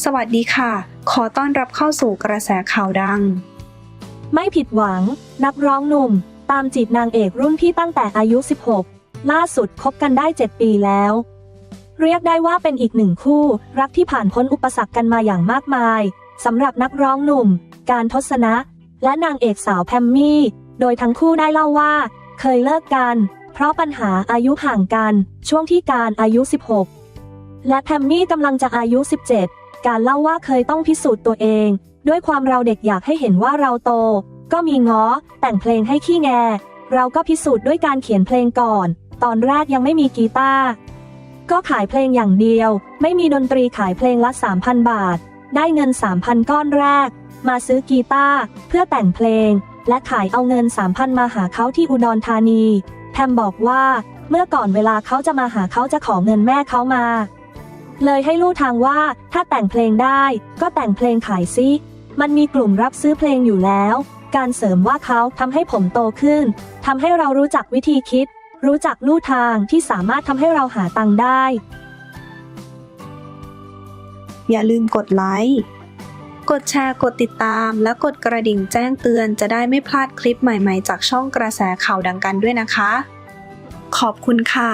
สวัสดีค่ะ ขอต้อนรับเข้าสู่กระแสข่าวดัง ไม่ผิดหวัง นักร้องหนุ่ม ตามจีบนางเอกรุ่นพี่ตั้งแต่อายุ 16 ล่าสุดคบกันได้ 7 ปีแล้ว เรียกได้ว่าเป็นอีกหนึ่งคู่ รักที่ผ่านพ้นอุปสรรคกันมาอย่างมากมายสำหรับนักร้องหนุ่ม การทศนะ และนางเอกสาวแพมมี่ โดยทั้งคู่ได้เล่าว่า เคยเลิกกัน เพราะปัญหาอายุห่างกัน ช่วงที่การอายุ 16 และแพมมี่กำลังจะอายุ 17 การเล่าว่าเคยต้องพิสูจน์ตัวเอง ด้วยความเราเด็กอยากให้เห็นว่าเราโต ก็มีง้อ แต่งเพลงให้ขี้แง เราก็พิสูจน์ด้วยการเขียนเพลงก่อน ตอนแรกยังไม่มีกีตาร์ก็ขายเพลงอย่างเดียว ไม่มีดนตรีขายเพลงละ 3,000 บาท ได้เงิน 3,000 ก้อนแรก มาซื้อกีตาร์เพื่อแต่งเพลง และขายเอาเงิน 3,000 มาหาเขาที่อุดรธานีแพมบอกว่า เมื่อก่อนเวลาเขาจะมาหาเขาจะขอเงินแม่เขามา เลยให้ลู่ทางว่าถ้าแต่งเพลงได้ ก็แต่งเพลงขายซิ มันมีกลุ่มรับซื้อเพลงอยู่แล้ว การเสริมว่าเขาทำให้ผมโตขึ้นทำให้เรารู้จักวิธีคิด รู้จักลู่ทางที่สามารถทำให้เราหาตังได้ อย่าลืมกดไลค์ กดแชร์ กดติดตาม และกดกระดิ่งแจ้งเตือนจะได้ไม่พลาดคลิปใหม่ๆ จากช่องกระแสข่าวดังกันด้วยนะคะ ขอบคุณค่ะ